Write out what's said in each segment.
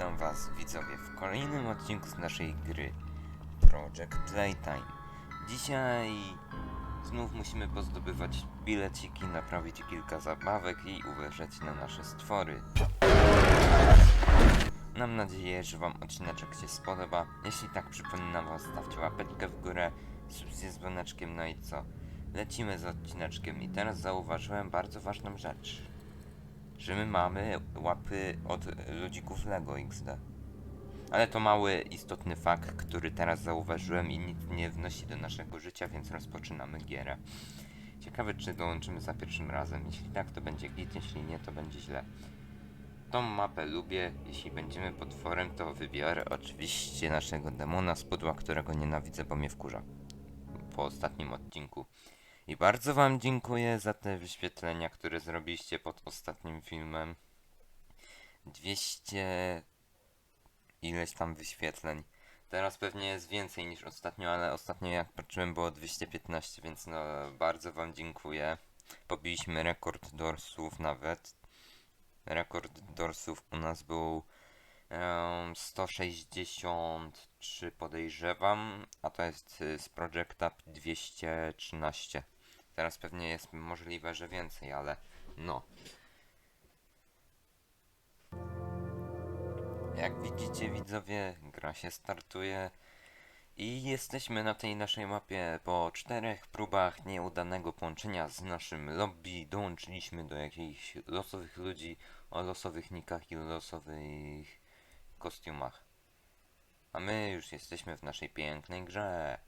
Witam Was, widzowie, w kolejnym odcinku z naszej gry Project Playtime. Dzisiaj znów musimy pozdobywać bileciki, naprawić kilka zabawek i uważać na nasze stwory. Mam nadzieję, że Wam odcineczek się spodoba. Jeśli tak, przypominam Was, stawcie łapeczkę w górę, subskrypcję z dzwoneczkiem, no i co? Lecimy z odcineczkiem i teraz zauważyłem bardzo ważną rzecz że my mamy łapy od ludzików Lego XD. Ale to mały, istotny fakt, który teraz zauważyłem i nic nie wnosi do naszego życia, więc rozpoczynamy gierę. Ciekawe, czy dołączymy za pierwszym razem. Jeśli tak, to będzie git, jeśli nie, to będzie źle. Tą mapę lubię. Jeśli będziemy potworem, to wybiorę oczywiście naszego demona z pudła, którego nienawidzę, bo mnie wkurza. Po ostatnim odcinku. I bardzo Wam dziękuję za te wyświetlenia, które zrobiliście pod ostatnim filmem. 200 ileś tam wyświetleń. Teraz pewnie jest więcej niż ostatnio, ale ostatnio jak patrzyłem było 215, więc no bardzo Wam dziękuję. Pobiliśmy rekord dorsów nawet. Rekord dorsów u nas był em, 163 podejrzewam, a to jest z Projecta 213. Teraz pewnie jest możliwe, że więcej, ale no. Jak widzicie widzowie, gra się startuje i jesteśmy na tej naszej mapie po czterech próbach nieudanego połączenia z naszym lobby. Dołączyliśmy do jakichś losowych ludzi o losowych nikach i losowych kostiumach. A my już jesteśmy w naszej pięknej grze.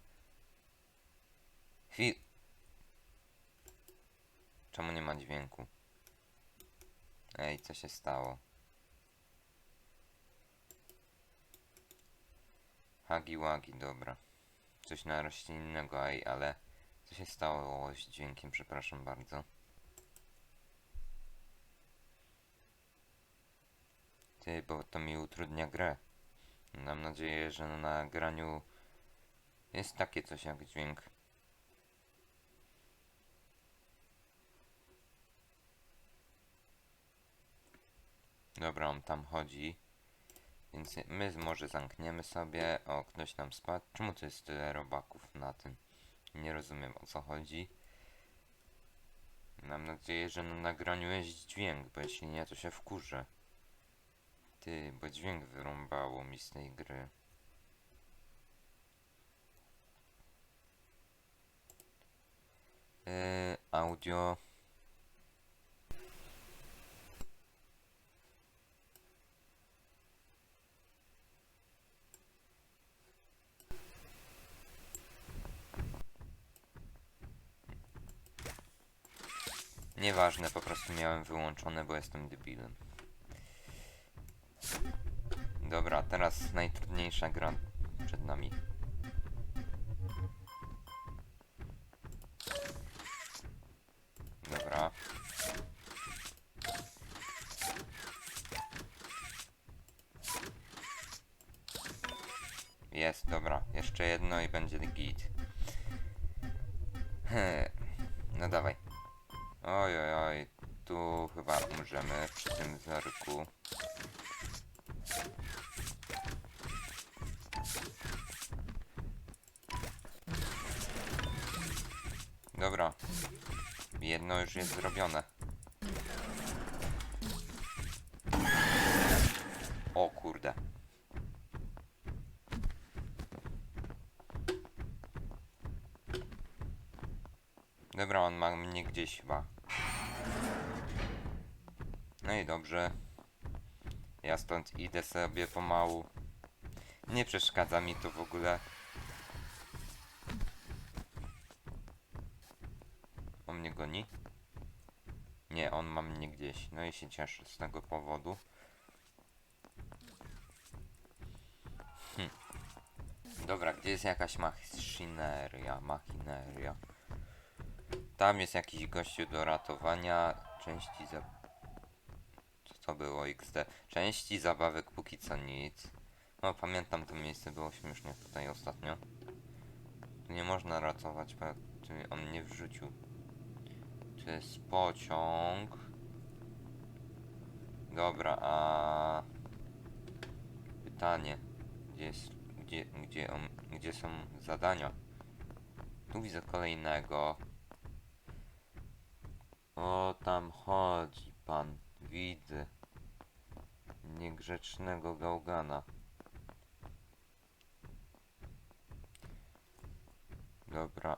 Chwil... Czemu nie ma dźwięku? Ej, co się stało? Hagi wagi, dobra. Coś nareszcie innego, ej, ale co się stało z dźwiękiem, przepraszam bardzo. Ty, bo to mi utrudnia grę. Mam nadzieję, że na nagraniu jest takie coś jak dźwięk. Dobra, on tam chodzi. Więc my może zamkniemy sobie. O, ktoś nam spadł. Czemu to jest tyle robaków na tym? Nie rozumiem o co chodzi. Mam nadzieję, że na nagraniu jest dźwięk, bo jeśli nie, to się wkurzę. Ty, bo dźwięk wyrąbało mi z tej gry. Yy, audio. Nieważne, po prostu miałem wyłączone, bo jestem debilem. Dobra, teraz najtrudniejsza gra przed nami. Dobra. Jest, dobra. Jeszcze jedno i będzie git. No dawaj. Oj, oj, oj. Tu chyba umrzemy przy tym wzorku. Dobra. Jedno już jest zrobione. O kurde. Dobra, on ma mnie gdzieś chyba. Dobrze. Ja stąd idę sobie pomału. Nie przeszkadza mi to w ogóle. On mnie goni? Nie, on ma mnie gdzieś. No i się cieszę z tego powodu. Hm. Dobra, gdzie jest jakaś machineria? Machineria. Tam jest jakiś gościu do ratowania. Części za... To było XD? Części zabawek póki co nic. No pamiętam to miejsce, było śmiesznie tutaj ostatnio. Tu nie można ratować, bo on mnie wrzucił. Tu jest pociąg. Dobra, a... pytanie. Gdzie, jest, gdzie, gdzie, on, gdzie są zadania? Tu widzę kolejnego. O, tam chodzi pan. Widzę. Niegrzecznego gałgana. Dobra.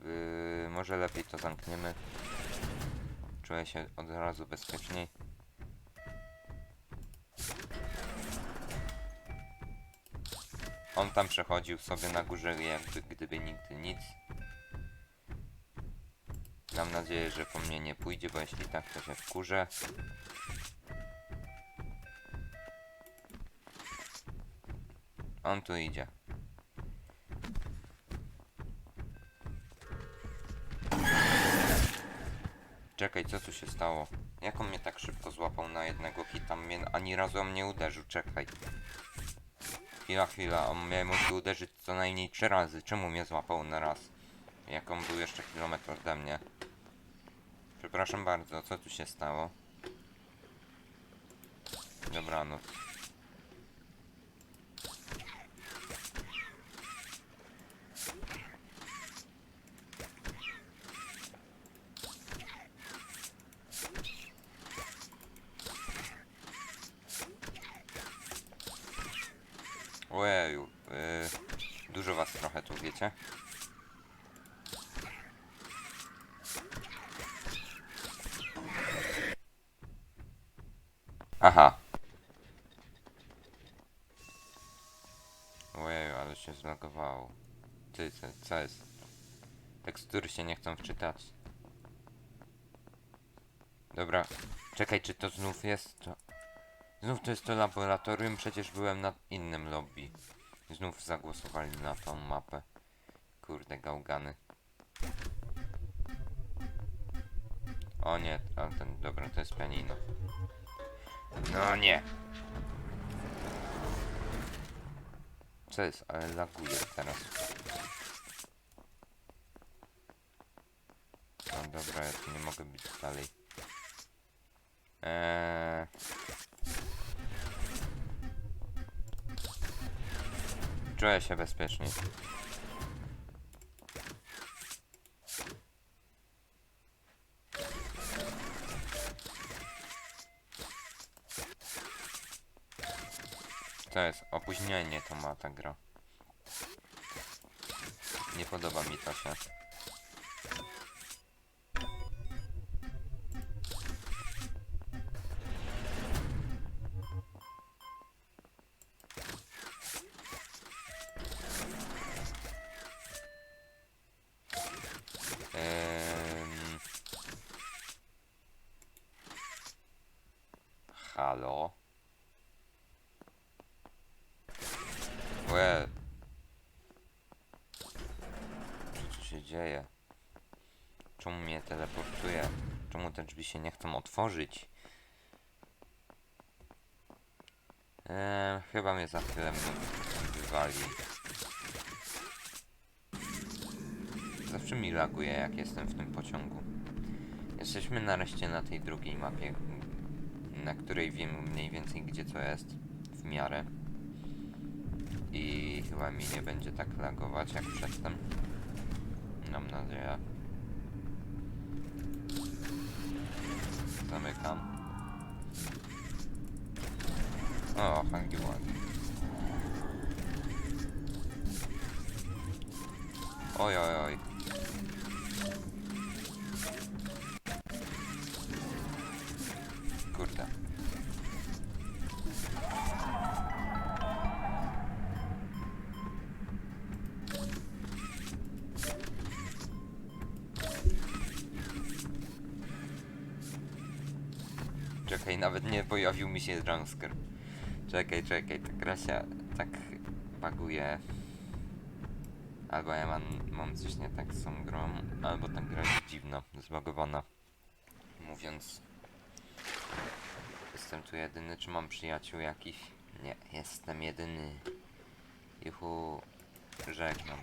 Yy, może lepiej to zamkniemy. Czuję się od razu bezpieczniej. On tam przechodził sobie na górze jakby gdyby nigdy nic. Mam nadzieję, że po mnie nie pójdzie, bo jeśli tak, to się wkurzę. On tu idzie. Czekaj, co tu się stało? Jak on mnie tak szybko złapał na jednego hita? Mnie ani razu on nie uderzył, czekaj. Chwila, chwila, on mnie mógł uderzyć co najmniej trzy razy. Czemu mnie złapał na raz? Jak on był jeszcze kilometr ode mnie. Przepraszam bardzo, co tu się stało? Dobranoc. Ojeju, yy, dużo was trochę tu wiecie. Aha. Ojeju, ale się zlogowało. Ty, co, co jest? Tekstury się nie chcą wczytać. Dobra, czekaj, czy to znów jest to... Znów to jest to laboratorium, przecież byłem na innym lobby. Znów zagłosowali na tą mapę. Kurde, gałgany. O nie, a ten, dobra, to jest pianino. No nie. Co jest? Ale laguje teraz. No dobra, ja tu nie mogę być dalej. Eee... Czuję się bezpiecznie. To jest opóźnienie to ma ta gra. Nie podoba mi to się. Łe. Co tu się dzieje? Czemu mnie teleportuje? Czemu te drzwi się nie chcą otworzyć? Eee, chyba mnie za chwilę wywali. Zawsze mi laguje jak jestem w tym pociągu. Jesteśmy nareszcie na tej drugiej mapie, na której wiem mniej więcej gdzie co jest, w miarę. I chyba mi nie będzie tak lagować jak przedtem. Mam nadzieję. Zamykam. O, hangi ładnie. Oj, oj, oj. Czekaj, nawet nie pojawił mi się jumpscare. Czekaj, czekaj, ta gra się tak baguje. Albo ja mam, mam coś nie tak z tą grą, albo ta gra jest dziwna, zbagowana. Mówiąc, jestem tu jedyny, czy mam przyjaciół jakiś? Nie, jestem jedyny. Juhu, żegnam.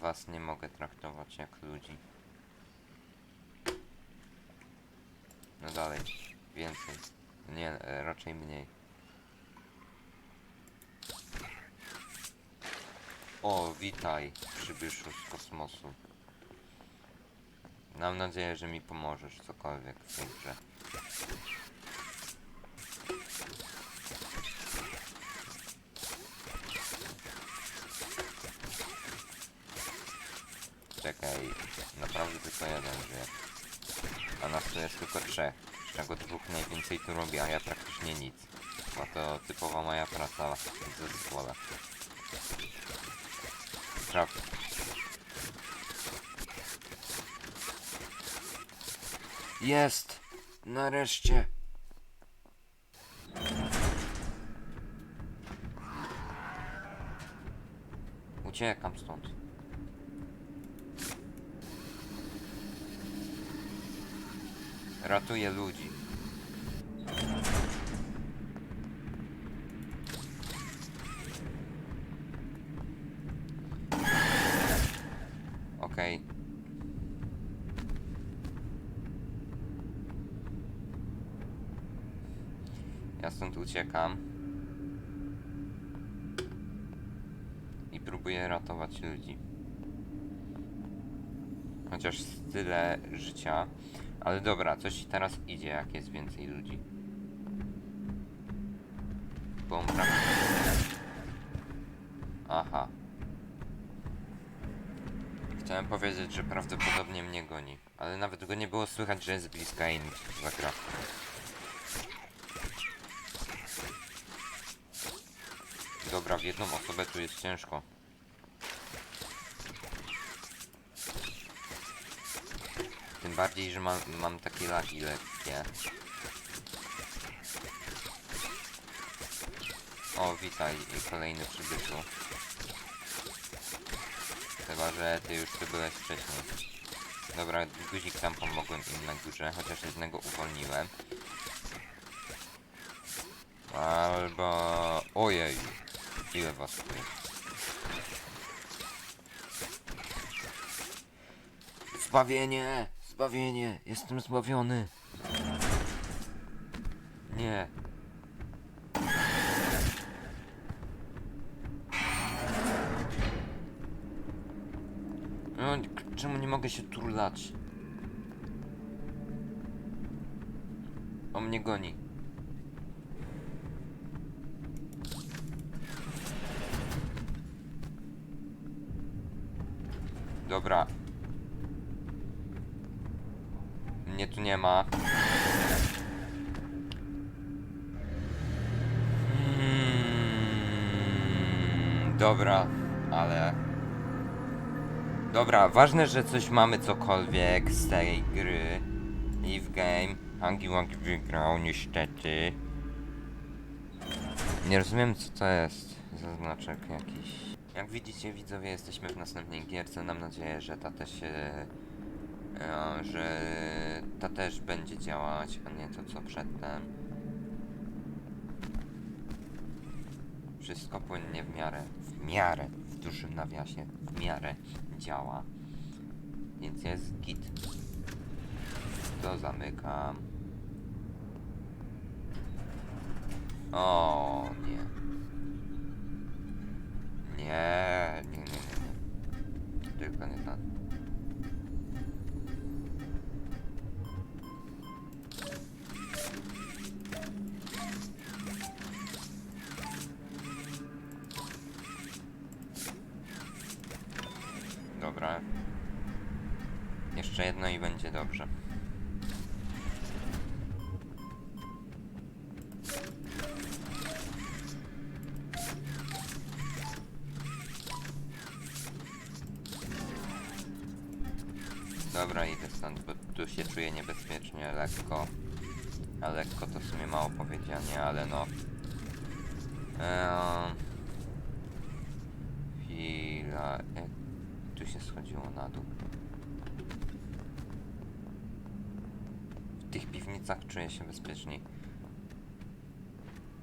Was nie mogę traktować jak ludzi. No dalej. Więcej. Nie, e, raczej mniej. O, witaj, przybyszu z kosmosu. Mam nadzieję, że mi pomożesz cokolwiek w tej grze. Czekaj, naprawdę tylko jeden żyje. A nas tu jest tylko trzech, z czego dwóch najwięcej tu robi, a ja praktycznie nic. Bo to typowa moja praca w zespole. Traf. Jest! Nareszcie! Uciekam stąd. Ratuję ludzi. Okej. Ja stąd uciekam. I próbuję ratować ludzi. Chociaż tyle życia. Ale dobra, coś teraz idzie, jak jest więcej ludzi. Bombra. Aha. Chciałem powiedzieć, że prawdopodobnie mnie goni. Ale nawet go nie było słychać, że jest bliska i nic zagra. Dobra, w jedną osobę tu jest ciężko. Tym bardziej, że mam, mam takie lagi lekkie. O, witaj, kolejny przybyszu. Chyba, że ty już tu byłeś wcześniej. Dobra, guzik tam pomogłem im na górze, chociaż jednego uwolniłem. Albo... Ojej! Ile was tu? Zbawienie! Zbawienie! Jestem zbawiony! Nie. No, czemu nie mogę się turlać? On mnie goni. Dobra. Mnie tu nie ma. Hmm, dobra, ale... Dobra, ważne, że coś mamy cokolwiek z tej gry. Leave game. Hangi Wangi wygrał, niestety. Nie rozumiem co to jest za znaczek jakiś. Jak widzicie widzowie jesteśmy w następnej gierce. Mam nadzieję, że ta też się... E, że ta też będzie działać, a nie to co przedtem. Wszystko płynnie w miarę, w miarę, w dużym nawiasie, w miarę działa. Więc jest git. To zamykam. O nie. Nie, nie, nie, nie. Tylko nie tak. Jeszcze jedno i będzie dobrze. Dobra, idę stąd, bo tu się czuję niebezpiecznie, lekko. A lekko to w sumie mało powiedziane, ale no. Eee, chwila. Tu się schodziło na dół? W tych piwnicach czuję się bezpieczniej.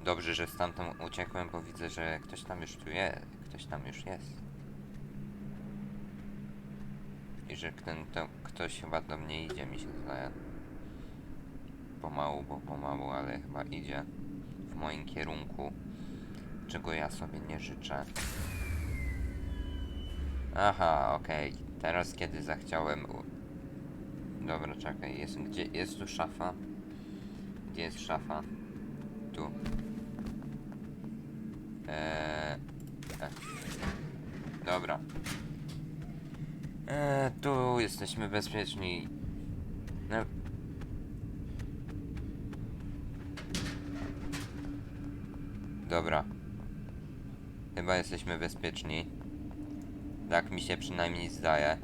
Dobrze, że stamtąd uciekłem, bo widzę, że ktoś tam już tu jest. Ktoś tam już jest. I że ten to ktoś chyba do mnie idzie, mi się zdaje. pomału, bo pomału, ale chyba idzie w moim kierunku, czego ja sobie nie życzę. Aha, okej. Teraz kiedy zachciałem... Dobra, czekaj, jest, gdzie, jest tu szafa? Gdzie jest szafa? Tu. Eee, e. Dobra. Eee, tu jesteśmy bezpieczni. No. Dobra. Chyba jesteśmy bezpieczni. Tak mi się przynajmniej zdaje.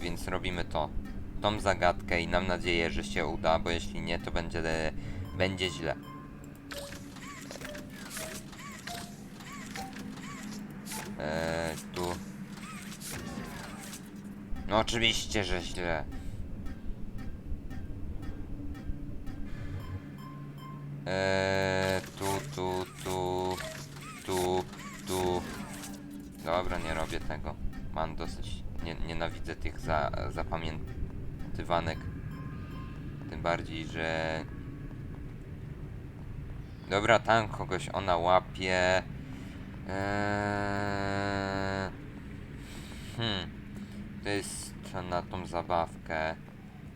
Więc robimy to. Tą zagadkę i mam nadzieję, że się uda, bo jeśli nie, to będzie, będzie źle. Eee, tu. No oczywiście, że źle. Eee, tu, tu, tu, tu, tu. Dobra, nie robię tego. Mam dosyć. Nie, nienawidzę tych za, zapamiętywanek. Tym bardziej, że. Dobra, tam kogoś ona łapie. Eee... Hmm. To jest na tą zabawkę.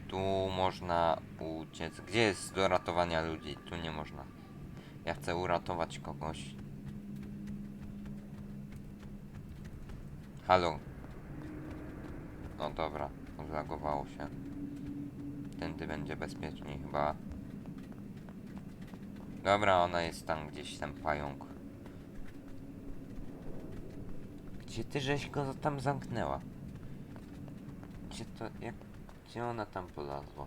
Tu można uciec. Gdzie jest do ratowania ludzi? Tu nie można. Ja chcę uratować kogoś. Halo. No dobra, zlagowało się. Tędy będzie bezpieczniej chyba. Dobra, ona jest tam gdzieś, ten pająk. Gdzie ty żeś go tam zamknęła? Gdzie to, jak, gdzie ona tam polazła?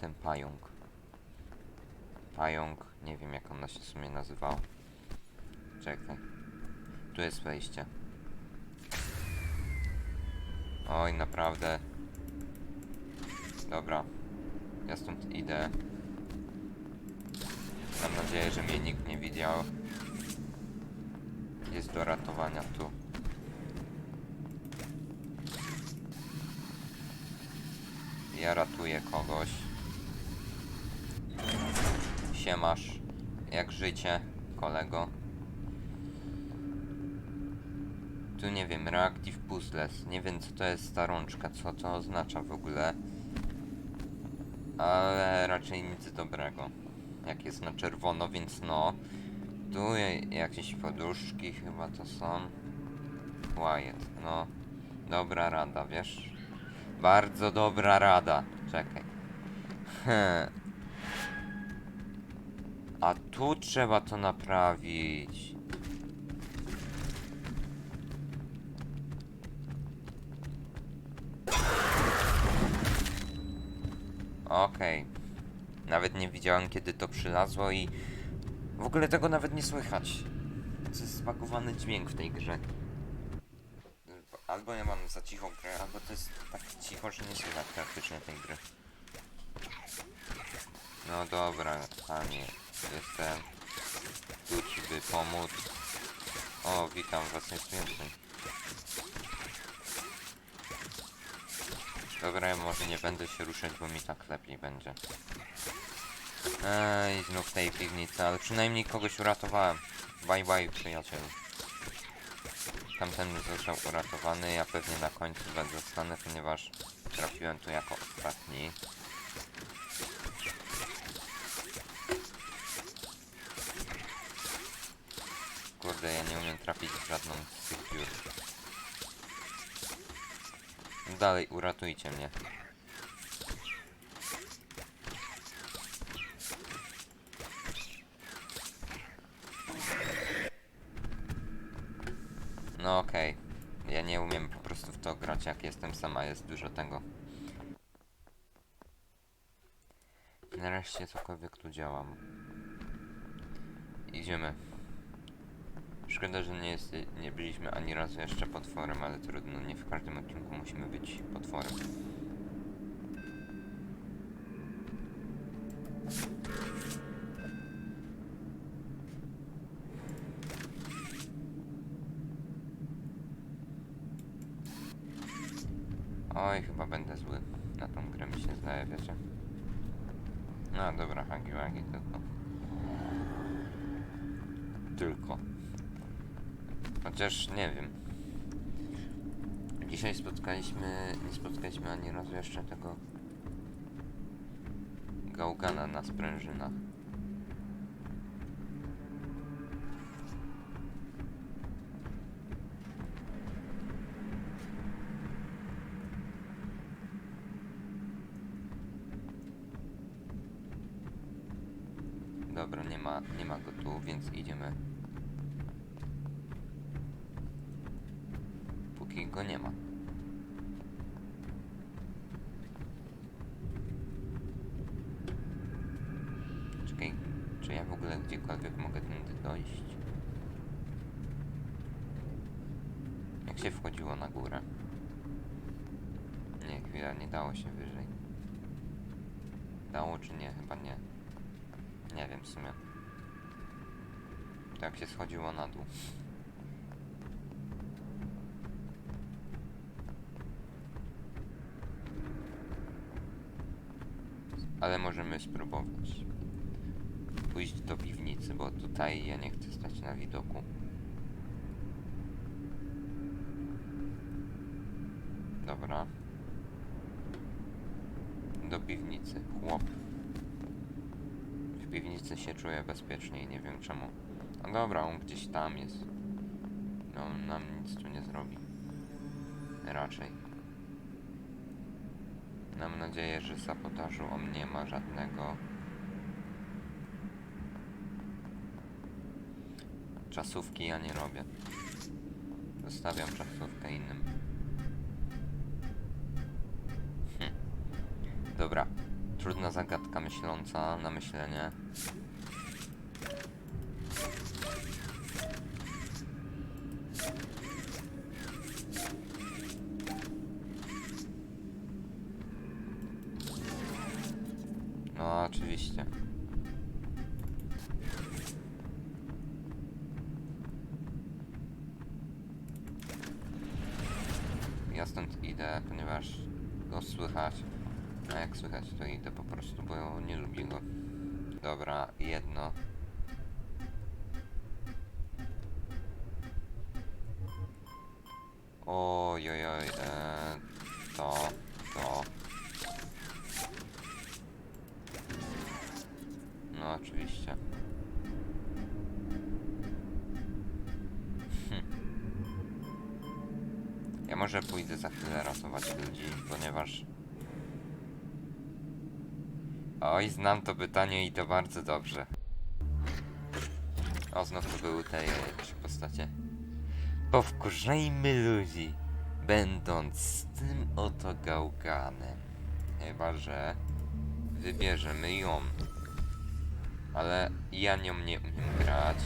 Ten pająk. Pająk, nie wiem jak ona się w sumie nazywała. Czekaj. Tu jest wejście. Oj, naprawdę. Dobra. Ja stąd idę. Mam nadzieję, że mnie nikt nie widział. Jest do ratowania tu. Ja ratuję kogoś. Siemasz. Jak życie, kolego? Tu nie wiem, Reactive Puzzles. Nie wiem co to jest ta rączka, co to oznacza w ogóle. Ale raczej nic dobrego. Jak jest na czerwono, więc no. Tu jakieś poduszki chyba to są. Wyatt, no. Dobra rada, wiesz? Bardzo dobra rada. Czekaj. A tu trzeba to naprawić. Okej. Nawet nie widziałem kiedy to przylazło i w ogóle tego nawet nie słychać. To jest spakowany dźwięk w tej grze. Albo ja mam za cichą grę, albo to jest tak cicho, że nie słychać praktycznie tej gry. No dobra, panie, jestem tu by pomóc. O, witam was najświęcej. Dobra, ja może nie będę się ruszać, bo mi tak lepiej będzie. Ej, znów tej piwnicy, ale przynajmniej kogoś uratowałem. Bye bye, przyjacielu. Tamten został uratowany, ja pewnie na końcu będę zostanę, ponieważ trafiłem tu jako ostatni. Kurde, ja nie umiem trafić w żadną z tych dziur. Dalej, uratujcie mnie. No okej. Ja nie umiem po prostu w to grać jak jestem sama, jest dużo tego. Nareszcie cokolwiek tu działam. Idziemy. Szkoda, że nie, jest, nie byliśmy ani razu jeszcze potworem, ale trudno, nie w każdym odcinku musimy być potworem. Oj, chyba będę zły. na tą grę mi się zdaje, wiecie? No dobra, hagi wagi tylko. Tylko. Chociaż nie wiem. Dzisiaj spotkaliśmy, nie spotkaliśmy ani razu jeszcze tego gałgana na sprężynach. Dobra, nie ma, nie ma go tu, więc idziemy. Póki go nie ma. Czekaj, czy ja w ogóle gdziekolwiek mogę tędy dojść? Jak się wchodziło na górę? Nie, chwila, nie dało się wyżej. Dało czy nie? Chyba nie. Nie wiem w sumie. To jak się schodziło na dół. Ale możemy spróbować. Pójść do piwnicy, bo tutaj ja nie chcę stać na widoku. Dobra. Do piwnicy. Chłop. W piwnicy się czuję bezpieczniej, nie wiem czemu. No dobra, on gdzieś tam jest. No, nam nic tu nie zrobi. Raczej. Mam nadzieję, że sabotażu on nie ma żadnego. Czasówki ja nie robię. Zostawiam czasówkę innym. Hm. Dobra. Trudna zagadka myśląca na myślenie. No, oczywiście. Ja stąd idę, ponieważ go słychać. A jak słychać, to idę po prostu, bo nie lubię go. Dobra, jedno. Oj, oj, oj, e, to. No, oczywiście. Hm. Może pójdę za chwilę ratować ludzi, ponieważ... Oj, znam to pytanie i to bardzo dobrze. O, znów to były te trzy postacie. Powkurzajmy ludzi, będąc z tym oto gałganem. Chyba, że wybierzemy ją. Ale ja nią nie umiem grać.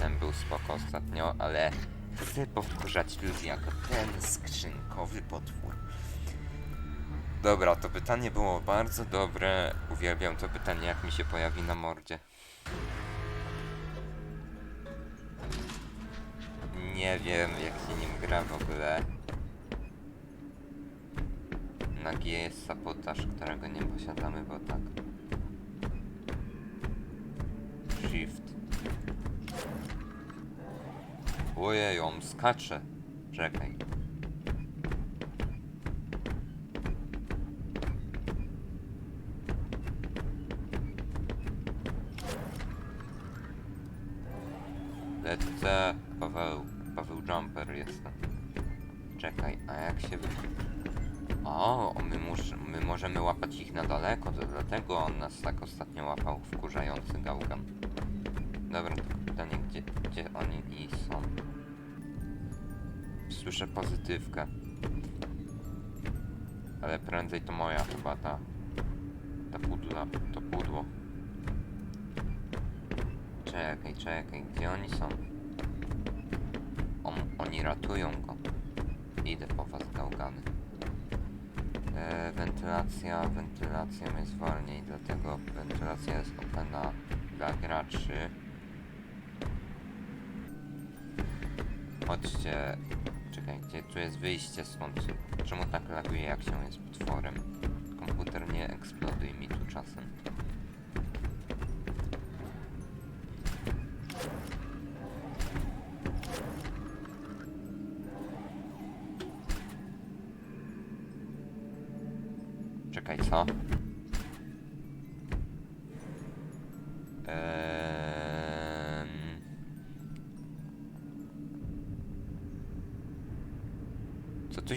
Ten był spoko ostatnio, ale chcę powkurzać ludzi jako ten skrzynkowy potwór. Dobra, to pytanie było bardzo dobre. Uwielbiam to pytanie, jak mi się pojawi na mordzie. Nie wiem, jak się nim gra w ogóle. Na G jest sabotaż, którego nie posiadamy, bo tak. Shift. Ojej, on skacze. Czekaj. Lecę. Paweł. Paweł Jumper jestem. Czekaj, a jak się wy... O, my, mus, my możemy łapać ich na daleko, to dlatego on nas tak ostatnio łapał, wkurzający gałgan. Dobra, pytanie, gdzie, gdzie oni są? Słyszę pozytywkę. Ale prędzej to moja chyba ta... Ta pudla, to pudło. Czekaj, czekaj, gdzie oni są? On, oni ratują go. Idę po was, gałgany. E, wentylacja, wentylacja mnie zwolni, dlatego wentylacja jest opena dla graczy. Chodźcie. Czekaj, gdzie tu jest wyjście stąd? Czemu tak laguje jak się jest potworem? komputer nie eksploduje mi tu czasem. Czekaj, co?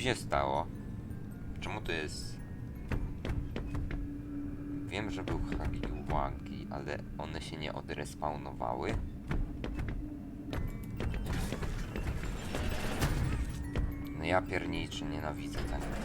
Się stało? Czemu to jest... Wiem, że był haki uwagi, ale one się nie odrespawnowały. No ja pierniczy nienawidzę tego.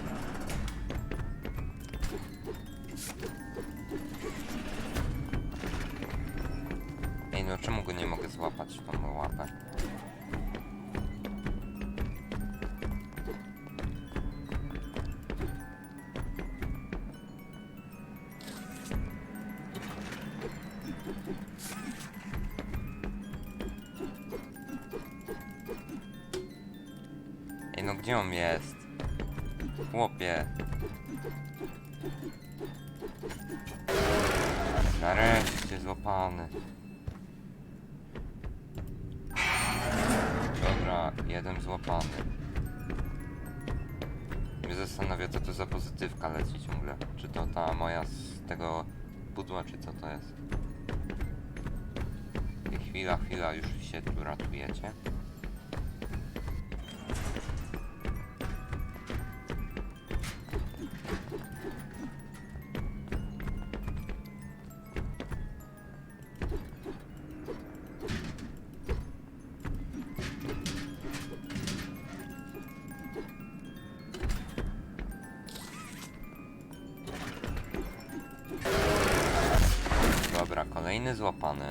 No gdzie on jest? Chłopie. Nareszcie złapany. Dobra, jeden złapany. Mnie zastanawia, co to za pozytywka leci ciągle. Czy to ta moja z tego pudła, czy co to jest? Ej, Chwila, chwila, już się tu ratujecie. Kolejny złapany.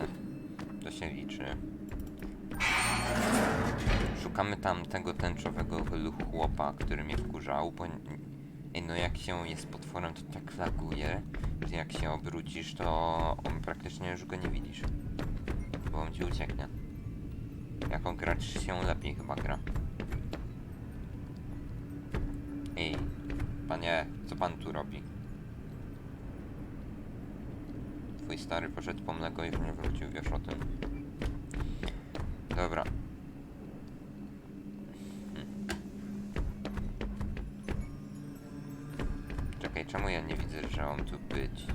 To się liczy. Szukamy tam tego tęczowego chłopa, który mnie wkurzał, bo... Ej, no jak się jest potworem, to tak laguje, że jak się obrócisz, to on praktycznie już go nie widzisz. Bo on ci ucieknie. Jako gracz się lepiej chyba gra. Ej, panie, co pan tu robi? Twój stary poszedł po mleko i już nie wrócił, wiesz o tym. Dobra. Czekaj, czemu ja nie widzę, że on tu być?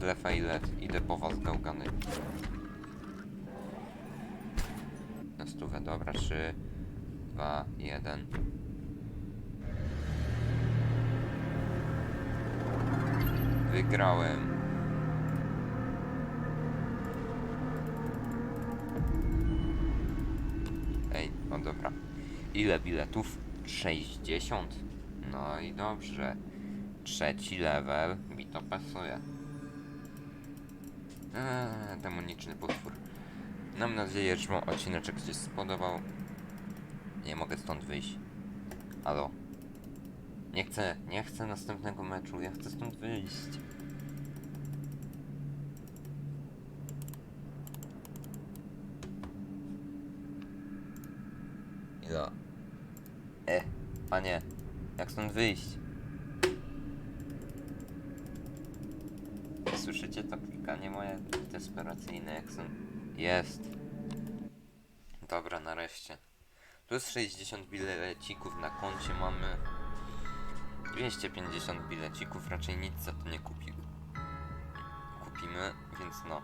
Puzzle failet, idę po was gałgany. Na stówę, dobra, 3, 2, 1. Wygrałem. Ej, no dobra. Ile biletów? 60. No i dobrze. Trzeci level mi to pasuje. Eee, demoniczny potwór. Mam nadzieję, że wam odcineczek się spodobał. Nie mogę stąd wyjść. Halo. Nie chcę, nie chcę następnego meczu, ja chcę stąd wyjść. Ilo. E, panie, jak stąd wyjść? Słyszycie to klikanie moje desperacyjne, jak są... Jest. Dobra, nareszcie. Plus 60 bilecików na koncie mamy. 250 bilecików, raczej nic za to nie kupi... kupimy, więc no.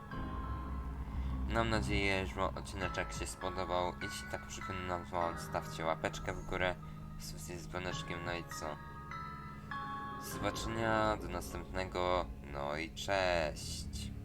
Mam nadzieję, że odcineczek się spodobał. Jeśli tak przypominam wam, stawcie łapeczkę w górę. Subskrypcję z dzwoneczkiem, no i co? Do zobaczenia, do następnego, no i cześć!